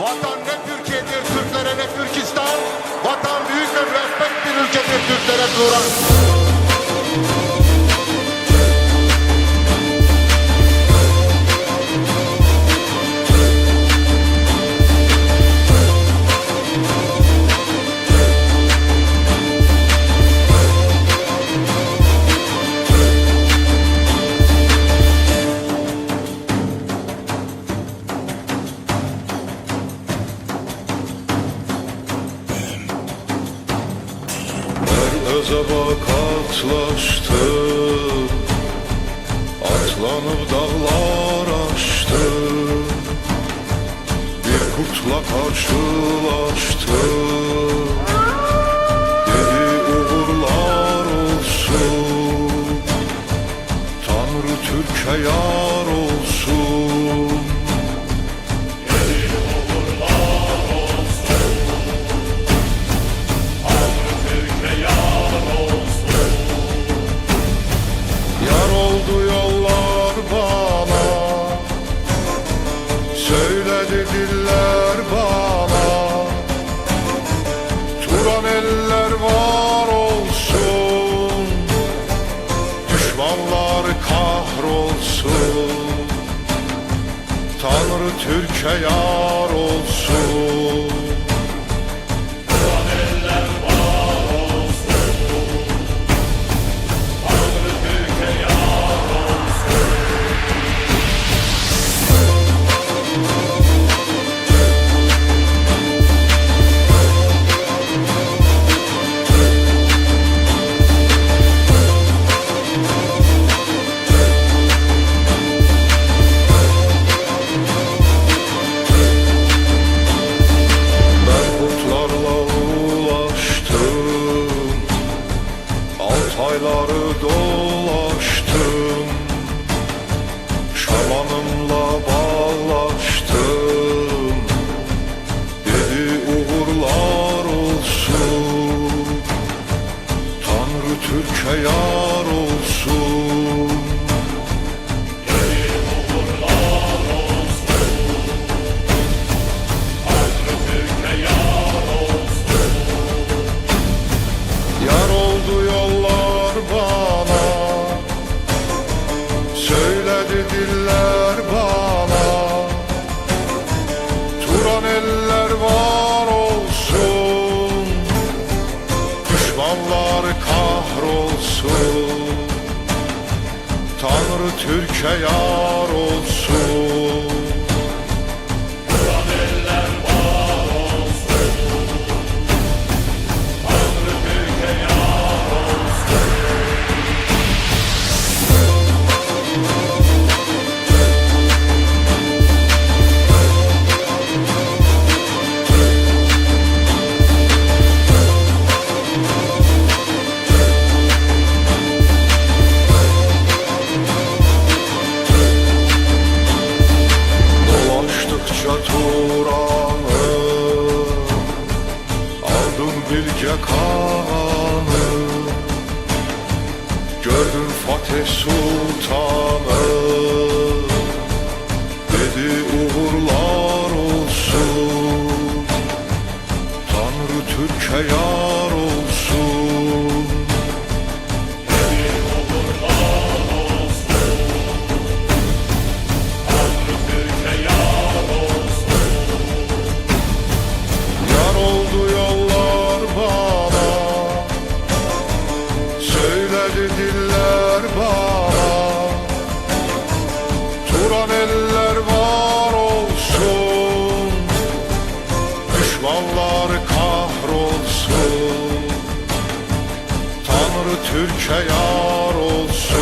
Vatan ne Türkiye'dir, Türklere ne Türkistan. Vatan büyük ve müebbet bir ülkedir, Türklere Turan. Özaba katlaştım Atlanıp dağlar aştım Bir kurtla karşılaştım Dedi uğurlar olsun. Tanrı Türk'e yar olsun Türk'e yar olsun kahrolsun Tanrı Türk'e yar kanı Gördüm Fatih Sultan'ı. Dedi uğurlar olsun. Tanrı Türk'e Türkiye yar olsun.